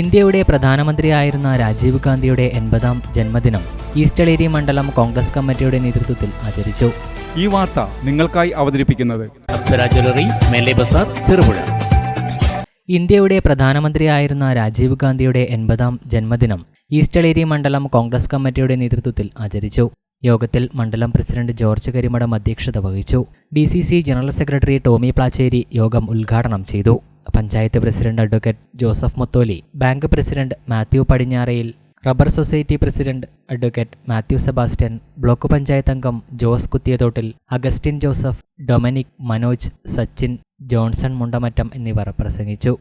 ഇന്ത്യയുടെ പ്രധാനമന്ത്രിയായിരുന്ന രാജീവ് ഗാന്ധിയുടെ എൺപതാം ജന്മദിനം ഈസ്റ്റളേരി മണ്ഡലം കോൺഗ്രസ് കമ്മിറ്റിയുടെ നേതൃത്വത്തിൽ ആചരിച്ചു. ഈ വാർത്ത നിങ്ങൾക്കായി അവതരിപ്പിക്കുന്നത് ചെറുപുഴ. ഇന്ത്യയുടെ പ്രധാനമന്ത്രിയായിരുന്ന രാജീവ് ഗാന്ധിയുടെ എൺപതാം ജന്മദിനം ഈസ്റ്റളേരി മണ്ഡലം കോൺഗ്രസ് കമ്മിറ്റിയുടെ നേതൃത്വത്തിൽ ആചരിച്ചു. യോഗത്തിൽ മണ്ഡലം പ്രസിഡന്റ് ജോർജ് കരിമഠം അധ്യക്ഷത വഹിച്ചു. D C C general secretary Tomy Placheri യോഗം ഉദ്ഘാടനം ചെയ്തു. Panchayat president advocate Joseph Motholi bank president Mathew Padinjarayil rubber society president advocate Mathew Sebastian block panchayat അംഗം Jose Kuthiyathottil Augustine Joseph Dominic Manoj Sachin Johnson Mundamattam എന്നിവർ പ്രസംഗിച്ചു.